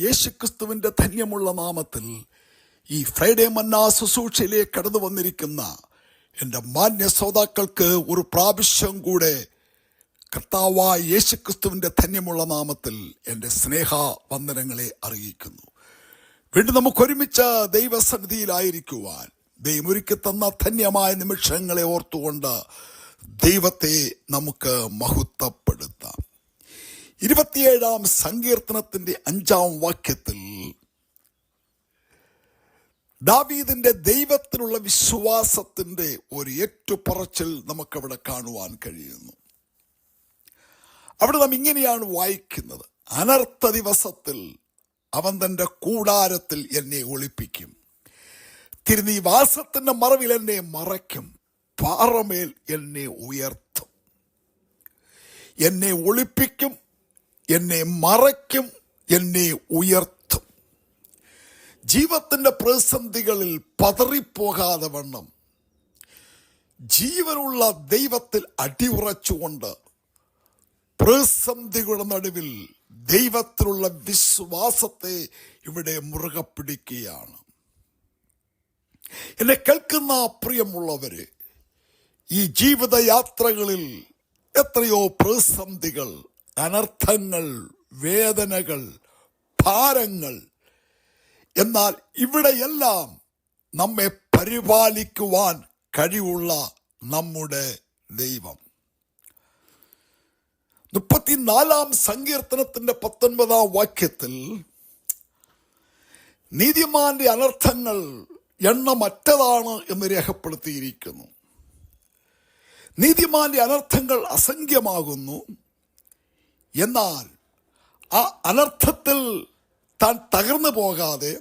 കർത്താവായ യേശുക്രിസ്തുവിന്റെ ധന്യമുള്ള നാമത്തിൽ ഈ ഫ്രൈഡേ മന്നാ ശുശ്രൂഷയിലേക്ക് കടന്നു വന്നിരിക്കുന്ന എന്റെ മാന്യ ശ്രോതാക്കൾക്ക് ഒരു പ്രാവശ്യം കൂടെ കർത്താവായ യേശുക്രിസ്തുവിന്റെ ധന്യമുള്ള നാമത്തിൽ എന്റെ സ്നേഹ വന്ദനങ്ങളെ അറിയിക്കുന്നു. വീണ്ടും നമുക്ക് ഒരുമിച്ച് ദൈവസന്നിധിയിലായിരിക്കുവാൻ ദൈവം ഒരുക്കി തന്ന ധന്യമായ നിമിഷങ്ങളെ ഓർത്തുകൊണ്ട് ദൈവത്തെ നമുക്ക് മഹത്വപ്പെടുത്താം. ഇരുപത്തിയേഴാം സങ്കീർത്തനത്തിന്റെ അഞ്ചാം വാക്യത്തിൽ ദാവീദിന്റെ ദൈവത്തിലുള്ള വിശ്വാസത്തിന്റെ ഒരു ഏറ്റുപറച്ചിൽ നമുക്കവിടെ കാണുവാൻ കഴിയുന്നു. അവിടെ നാം ഇങ്ങനെയാണ് വായിക്കുന്നത്. അനർത്ഥ ദിവസത്തിൽ അവൻ തന്റെ കൂടാരത്തിൽ എന്നെ ഒളിപ്പിക്കും. തിരുനീവാസത്തിന്റെ മറവിൽ എന്നെ മറയ്ക്കും. പാറമേൽ എന്നെ ഉയർത്തും. എന്നെ ഒളിപ്പിക്കും. എന്നെ മറയ്ക്കും എന്നെ ഉയർത്തും. ജീവത്തിന്റെ പ്രതിസന്ധികളിൽ പതറിപ്പോകാതെ വണ്ണം. ജീവനുള്ള ദൈവത്തിൽ അടിയുറച്ചുകൊണ്ട് പ്രതിസന്ധികളുടെ നടുവിൽ ദൈവത്തിലുള്ള വിശ്വാസത്തെ ഇവിടെ മുറുകെ പിടിക്കുകയാണ്. എന്നെ കേൾക്കുന്ന പ്രിയമുള്ളവര് ഈ ജീവിതയാത്രകളിൽ എത്രയോ പ്രതിസന്ധികൾ അനർത്ഥങ്ങൾ വേദനകൾ ഭാരങ്ങൾ. എന്നാൽ ഇവിടെയെല്ലാം നമ്മെ പരിപാലിക്കുവാൻ കഴിവുള്ള നമ്മുടെ ദൈവം. മുപ്പത്തിനാലാം സങ്കീർത്തനത്തിന്റെ പത്തൊൻപതാം വാക്യത്തിൽ നീതിമാന്റെ അനർത്ഥങ്ങൾ എണ്ണമറ്റതാണ് എന്ന് രേഖപ്പെടുത്തിയിരിക്കുന്നു. നീതിമാന്റെ അനർത്ഥങ്ങൾ അസംഖ്യമാകുന്നു. എന്നാൽ ആ അനർത്ഥത്തിൽ താൻ തകർന്നു പോകാതെ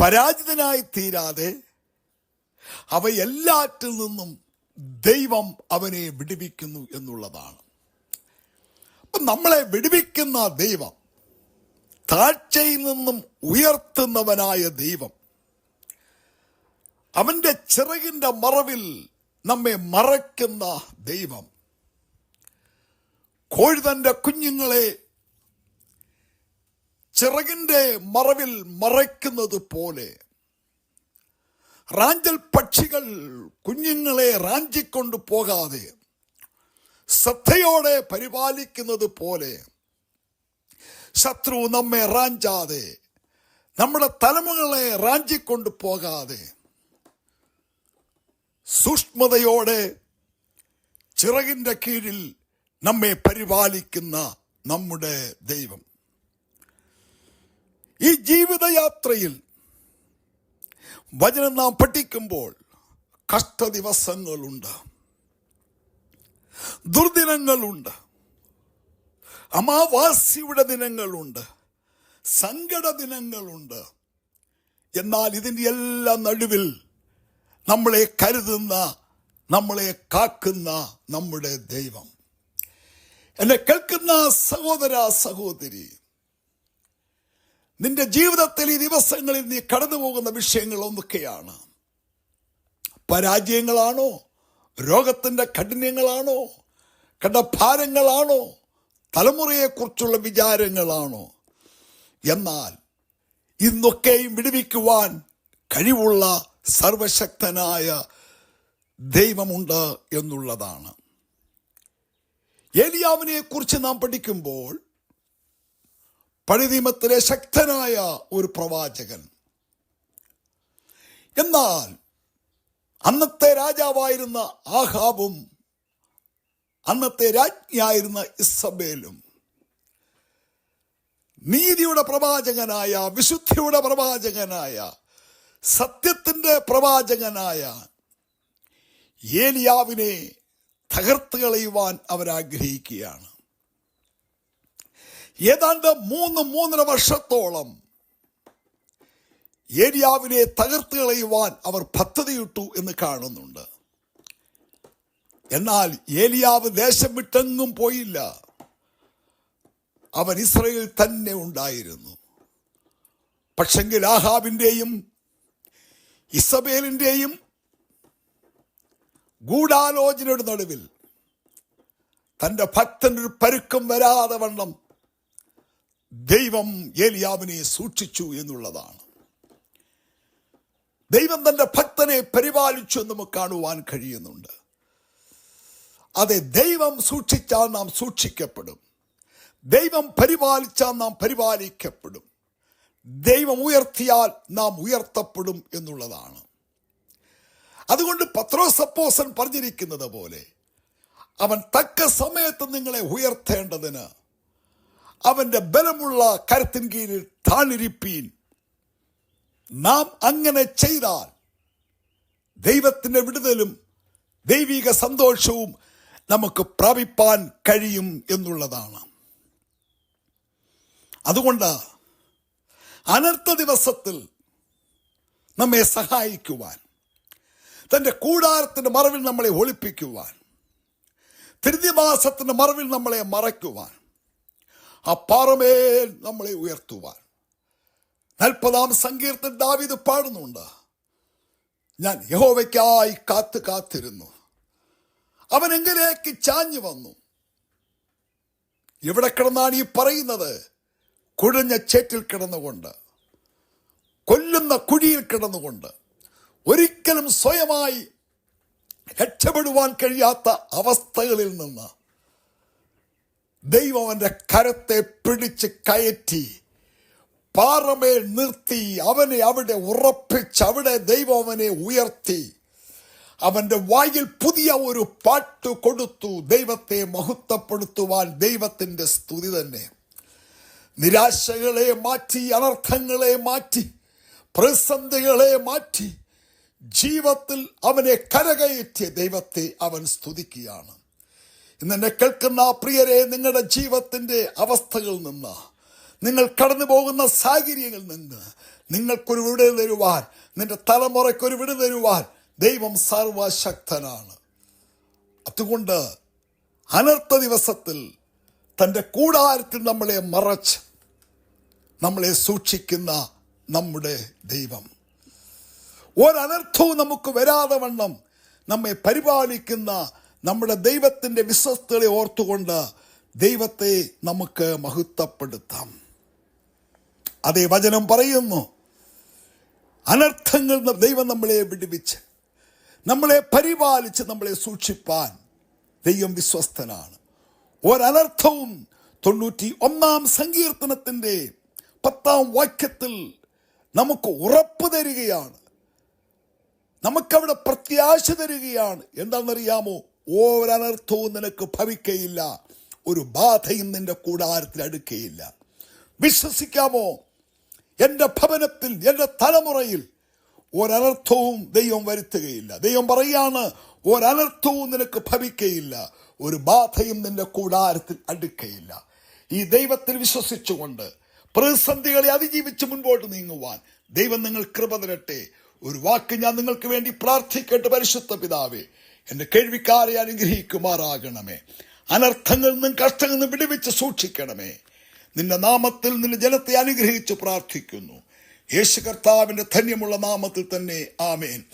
പരാജിതനായി തീരാതെ അവയെല്ലാറ്റിൽ നിന്നും ദൈവം അവനെ വിടുവിക്കുന്നു എന്നുള്ളതാണ്. അപ്പം നമ്മളെ വിടുവിക്കുന്ന ദൈവം താഴ്ചയിൽ നിന്നും ഉയർത്തുന്നവനായ ദൈവം അവന്റെ ചിറകിന്റെ മറവിൽ നമ്മെ മറയ്ക്കുന്ന ദൈവം കോഴുതന്റെ കുഞ്ഞുങ്ങളെ ചിറകിന്റെ മറവിൽ മറയ്ക്കുന്നത് പോലെ റാഞ്ചൽ പക്ഷികൾ കുഞ്ഞുങ്ങളെ റാഞ്ചിക്കൊണ്ട് പോകാതെ ശ്രദ്ധയോടെ പരിപാലിക്കുന്നത് പോലെ ശത്രു നമ്മെ റാഞ്ചാതെ നമ്മുടെ തലമുകളെ റാഞ്ചിക്കൊണ്ട് പോകാതെ സൂക്ഷ്മതയോടെ ചിറകിന്റെ കീഴിൽ നമ്മെ പരിപാലിക്കുന്ന നമ്മുടെ ദൈവം. ഈ ജീവിതയാത്രയിൽ വചനം നാം പഠിക്കുമ്പോൾ കഷ്ടദിവസങ്ങളുണ്ട്. ദുർദിനങ്ങളുണ്ട്. അമാവാസിയുടെ ദിനങ്ങളുണ്ട്. സങ്കട ദിനങ്ങളുണ്ട്. എന്നാൽ ഇതിന്റെ എല്ലാ നടുവിൽ നമ്മളെ കരുതുന്ന നമ്മളെ കാക്കുന്ന നമ്മുടെ ദൈവം. എന്നെ കേൾക്കുന്ന സഹോദര സഹോദരി നിന്റെ ജീവിതത്തിൽ ഈ ദിവസങ്ങളിൽ നീ കടന്നു പോകുന്ന വിഷയങ്ങൾ ഒന്നൊക്കെയാണ് പരാജയങ്ങളാണോ? രോഗത്തിന്റെ കഠിനങ്ങളാണോ? കടഭാരങ്ങളാണോ തലമുറയെക്കുറിച്ചുള്ള വിചാരങ്ങളാണോ? എന്നാൽ ഇന്നൊക്കെയും വിടുവിക്കുവാൻ കഴിവുള്ള സർവശക്തനായ ദൈവമുണ്ട് എന്നുള്ളതാണ്. ഏലിയാവിനെ കുറിച്ച് നാം പഠിക്കുമ്പോൾ പഴുതിമത്തിലെ ശക്തനായ ഒരു പ്രവാചകൻ. എന്നാൽ അന്നത്തെ രാജാവായിരുന്ന ആഹാബും അന്നത്തെ രാജ്ഞിയായിരുന്ന ഇസബേലും നീതിയുടെ പ്രവാചകനായ വിശുദ്ധിയുടെ പ്രവാചകനായ സത്യത്തിന്റെ പ്രവാചകനായ ഏലിയാവിനെ തകർത്ത് കളയുവാൻ അവരാഗ്രഹിക്കുകയാണ്. ഏതാണ്ട് മൂന്ന് മൂന്നര വർഷത്തോളം ഏരിയാവിനെ തകർത്ത് കളയുവാൻ അവർ പദ്ധതിയിട്ടു എന്ന് കാണുന്നുണ്ട്. എന്നാൽ ഏലിയാവ് ദേശം വിട്ടെങ്ങും പോയില്ല. അവൻ ഇസ്രയേൽ തന്നെ ഉണ്ടായിരുന്നു. പക്ഷെങ്കിൽ ആഹാബിന്റെയും ഇസബേലിന്റെയും ഗൂഢാലോചനയുടെ നടുവിൽ തന്റെ ഭക്തനൊരു പരുക്കം വരാതെ വണ്ണം ദൈവം ഏലിയാവിനെ സൂക്ഷിച്ചു എന്നുള്ളതാണ്. ദൈവം തന്റെ ഭക്തനെ പരിപാലിച്ചു എന്ന് നമുക്ക് കാണുവാൻ കഴിയുന്നുണ്ട്. അതെ ദൈവം സൂക്ഷിച്ചാൽ നാം സൂക്ഷിക്കപ്പെടും. ദൈവം പരിപാലിച്ചാൽ നാം പരിപാലിക്കപ്പെടും. ദൈവം ഉയർത്തിയാൽ നാം ഉയർത്തപ്പെടും എന്നുള്ളതാണ്. അതുകൊണ്ട് പത്രോസപ്പോസൻ പറഞ്ഞിരിക്കുന്നത് പോലെ അവൻ തക്ക സമയത്ത് നിങ്ങളെ ഉയർത്തേണ്ടതിന് അവന്റെ ബലമുള്ള കരത്തിൻ കീഴിൽ താണിരിപ്പീൻ നാം അങ്ങനെ ചെയ്താൽ ദൈവത്തിന്റെ വിടുതലും ദൈവിക സന്തോഷവും നമുക്ക് പ്രാപിപ്പാൻ കഴിയും എന്നുള്ളതാണ്. അതുകൊണ്ട് അനർത്ഥ ദിവസത്തിൽ നമ്മെ സഹായിക്കുവാൻ തന്റെ കൂടാരത്തിന്റെ മറവിൽ നമ്മളെ ഒളിപ്പിക്കുവാൻ തിരുതിമാസത്തിന്റെ മറവിൽ നമ്മളെ മറയ്ക്കുവാൻ ആ പാറമേൽ നമ്മളെ ഉയർത്തുവാൻ. നാൽപ്പതാം സങ്കീർത്തൻ ദാവിത് പാടുന്നുണ്ട്. ഞാൻ യഹോവയ്ക്കായി കാത്ത് കാത്തിരുന്നു. അവൻ എങ്കിലേക്ക് ചാഞ്ഞു വന്നു. എവിടെ കിടന്നാണ് ഈ പറയുന്നത്? കുഴഞ്ഞ ചേറ്റിൽ കിടന്നുകൊണ്ട് കൊല്ലുന്ന കുഴിയിൽ കിടന്നുകൊണ്ട്. ഒരിക്കലും സ്വയമായി രക്ഷപ്പെടുവാൻ കഴിയാത്ത അവസ്ഥകളിൽ നിന്ന് ദൈവം അവന്റെ കരത്തെ പിടിച്ച് കയറ്റി പാറമേൽ നിർത്തി അവനെ അവിടെ ഉറപ്പിച്ച് അവിടെ ദൈവം അവനെ ഉയർത്തി. അവന്റെ വായിൽ പുതിയ ഒരു പാട്ട് കൊടുത്തു. ദൈവത്തെ മഹത്വപ്പെടുത്തുവാൻ ദൈവത്തിന്റെ സ്തുതി തന്നെ. നിരാശകളെ മാറ്റി അനർത്ഥങ്ങളെ മാറ്റി പ്രതിസന്ധികളെ മാറ്റി ജീവിതത്തിൽ അവനെ കരകയറ്റിയ ദൈവത്തെ അവൻ സ്തുതിക്കുകയാണ്. എന്നെ കേൾക്കുന്ന പ്രിയരെ നിങ്ങളുടെ ജീവിതത്തിന്റെ അവസ്ഥകളിൽ നിന്ന് നിങ്ങൾ കടന്നു പോകുന്ന സാഹചര്യങ്ങളിൽ നിന്ന് നിങ്ങൾക്കൊരു വിട തരുവാൻ നിന്റെ തലമുറയ്ക്കൊരു വിട തരുവാൻ ദൈവം സർവശക്തനാണ്. അതുകൊണ്ട് അനർത്ഥ ദിവസത്തിൽ തന്റെ കൂടാരത്തിൽ നമ്മളെ മറച്ച് നമ്മളെ സൂക്ഷിക്കുന്ന നമ്മുടെ ദൈവം. ഒരനർത്ഥവും നമുക്ക് വരാതെ വണ്ണം നമ്മെ പരിപാലിക്കുന്ന നമ്മുടെ ദൈവത്തിന്റെ വിശ്വസ്തകളെ ഓർത്തുകൊണ്ട് ദൈവത്തെ നമുക്ക് മഹത്വപ്പെടുത്താം. അതേ വചനം പറയുന്നു. അനർത്ഥങ്ങൾ ദൈവം നമ്മളെ വിടുവിച്ച് നമ്മളെ പരിപാലിച്ച് നമ്മളെ സൂക്ഷിപ്പാൻ ദൈവം വിശ്വസ്തനാണ്. ഒരനർത്ഥവും തൊണ്ണൂറ്റി ഒന്നാം സങ്കീർത്തനത്തിന്റെ പത്താം വാക്യത്തിൽ നമുക്ക് ഉറപ്പ് തരികയാണ്. നമുക്കവിടെ പ്രത്യാശ തരികയാണ്. എന്താണെന്നറിയാമോ? ഒരനർത്ഥവും നിനക്ക് ഭവിക്കയില്ല. ഒരു ബാധയും നിന്റെ കൂടാരത്തിൽ അടുക്കയില്ല. വിശ്വസിക്കാമോ? എന്റെ ഭവനത്തിൽ എന്റെ തലമുറയിൽ ഒരനർത്ഥവും ദൈവം വരുത്തുകയില്ല. ദൈവം പറയാണ് ഒരനർത്ഥവും നിനക്ക് ഭവിക്കയില്ല. ഒരു ബാധയും നിന്റെ കൂടാരത്തിൽ അടുക്കയില്ല. ഈ ദൈവത്തിൽ വിശ്വസിച്ചുകൊണ്ട് പ്രതിസന്ധികളെ അതിജീവിച്ച് മുൻപോട്ട് നീങ്ങുവാൻ ദൈവം നിങ്ങൾ കൃപ തരട്ടെ. ഒരു വാക്ക് ഞാൻ നിങ്ങൾക്ക് വേണ്ടി പ്രാർത്ഥിക്കട്ടെ പരിശുദ്ധ പിതാവേ എന്റെ കേൾവിക്കാരെ അനുഗ്രഹിക്കുമാറാകണമേ. അനർത്ഥങ്ങളിൽ നിന്നും കഷ്ടങ്ങളിൽ നിന്നും വിടുവിച്ച് സൂക്ഷിക്കണമേ. നിന്റെ നാമത്തിൽ നിന്റെ ജനത്തെ അനുഗ്രഹിച്ച് പ്രാർത്ഥിക്കുന്നു. യേശു കർത്താവിന്റെ ധന്യമുള്ള നാമത്തിൽ തന്നെ ആമേൻ.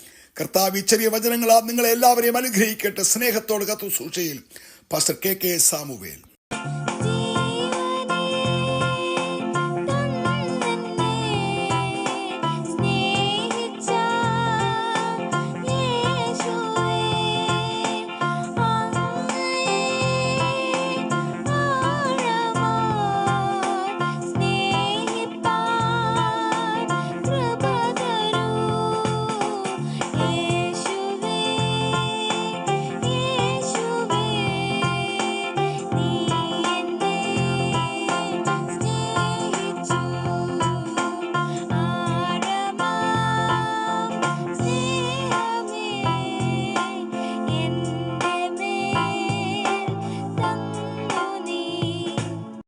കർത്താവ് ഈ ചെറിയ വചനങ്ങളാൽ നിങ്ങളെ എല്ലാവരെയും അനുഗ്രഹിക്കട്ടെ. സ്നേഹത്തോട് കത്തു സൂക്ഷയിൽ പാസ്റ്റർ കെ കെ സാമുവേൽ.